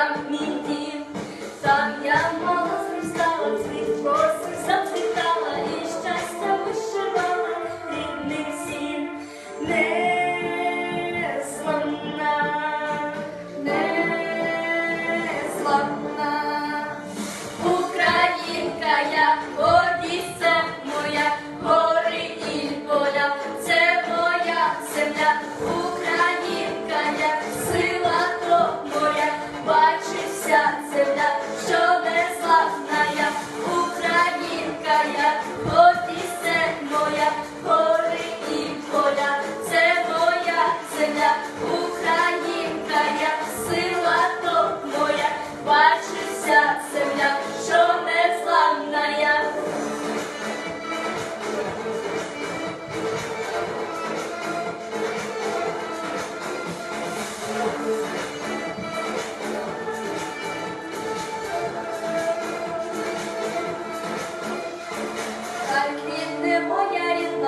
сам мій дім, сам я мала зростала, цвіт коси зацвітала і щастя вишивала рідних.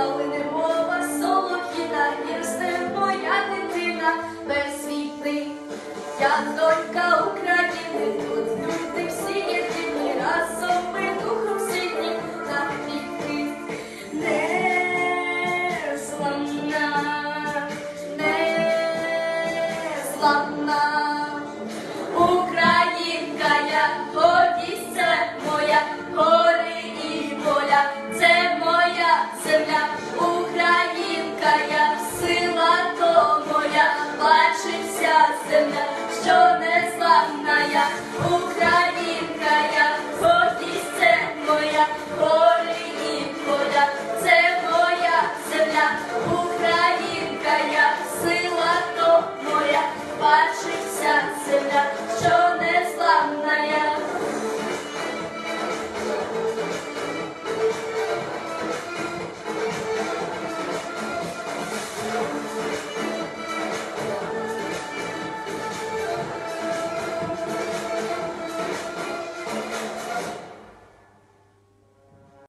Лине мова солов'їна, і моя дитина безсвітний. Я донька України, тут люди всі єдині, разом ми духом сильні, на віки. Незламна, незламна.